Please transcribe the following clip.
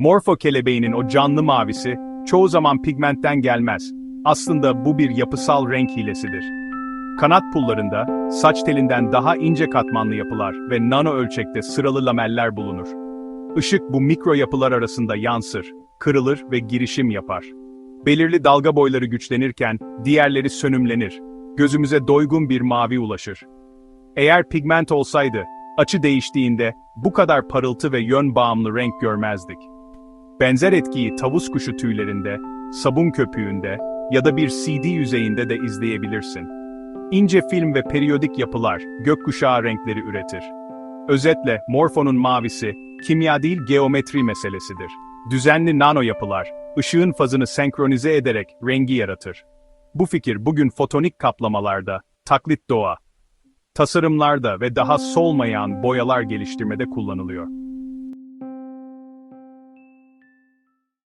Morfo kelebeğinin o canlı mavisi, çoğu zaman pigmentten gelmez. Aslında bu bir yapısal renk hilesidir. Kanat pullarında, saç telinden daha ince katmanlı yapılar ve nano ölçekte sıralı lameller bulunur. Işık bu mikro yapılar arasında yansır, kırılır ve girişim yapar. Belirli dalga boyları güçlenirken, diğerleri sönümlenir. Gözümüze doygun bir mavi ulaşır. Eğer pigment olsaydı, açı değiştiğinde bu kadar parıltı ve yön bağımlı renk görmezdik. Benzer etkiyi tavus kuşu tüylerinde, sabun köpüğünde ya da bir CD yüzeyinde de izleyebilirsin. İnce film ve periyodik yapılar gökkuşağı renkleri üretir. Özetle morfonun mavisi kimya değil geometri meselesidir. Düzenli nano yapılar ışığın fazını senkronize ederek rengi yaratır. Bu fikir bugün fotonik kaplamalarda, taklit doğa, tasarımlarda ve daha solmayan boyalar geliştirmede kullanılıyor.